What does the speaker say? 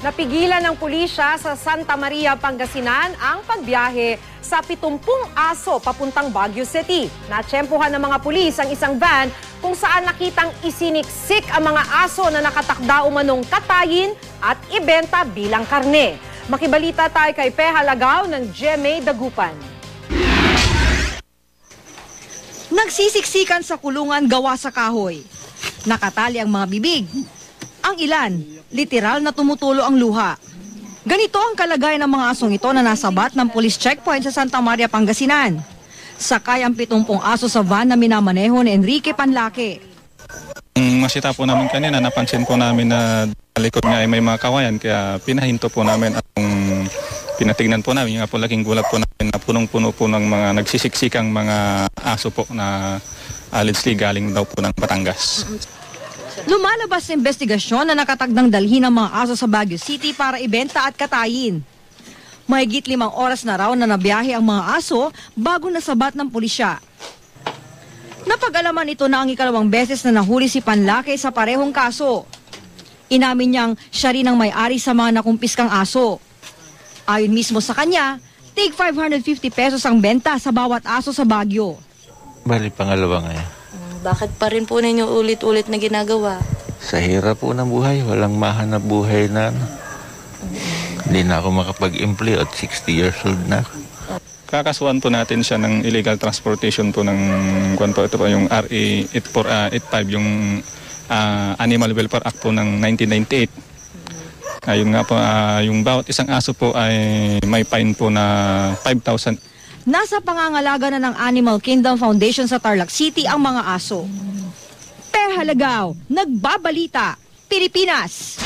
Napigilan ng pulisya sa Santa Maria, Pangasinan ang pagbiyahe sa 70 aso papuntang Baguio City. Natsyempohan ng mga pulis ang isang van kung saan nakitang isiniksik ang mga aso na nakatakda umanong katayin at ibenta bilang karne. Makibalita tayo kay Peha Lagaw ng GMA Dagupan. Nagsisiksikan sa kulungan gawa sa kahoy. Nakatali ang mga bibig. Ang ilan, literal na tumutulo ang luha. Ganito ang kalagayan ng mga asong ito na nasabat ng police checkpoint sa Santa Maria, Pangasinan. Sakay ang 70 aso sa van na minamaneho ni Enrique Panlake. Masita po namin kanina, napansin po namin na likod nga ay may mga kawayan kaya pinahinto po namin at kung pinatignan po namin, yung po laking gulat po namin na punong-puno po ng mga nagsisiksikang mga aso po na allegedly galing daw po ng Batangas. Lumalabas sa investigasyon na nakatagdang dalhin ng mga aso sa Baguio City para ibenta at katayin. Mahigit limang oras na raw na nabiyahe ang mga aso bago nasabat ng pulisya. Napag-alaman ito na ang ikalawang beses na nahuli si Panlake sa parehong kaso. Inamin niyang siya rin ang may-ari sa mga nakumpiskang aso. Ayon mismo sa kanya, tig 550 pesos ang benta sa bawat aso sa Baguio. Bali, pangalawa ngayon. Bakit pa rin po ninyo ulit-ulit na ginagawa? Sa hirap po ng buhay, walang mahanap buhay na ano. Hindi na ako makapag-employ at 60 years old na ako. Kakasuhan po natin siya ng illegal transportation po ng kwan po, ito po yung RA 8485 yung ah, Animal Welfare Act po ng 1998. Ayun nga po, ah, yung bawat isang aso po ay may fine po na 5,000 Nasa pangangalaga na ng Animal Kingdom Foundation sa Tarlac City ang mga aso. Per Halagaw, Nagbabalita, Pilipinas.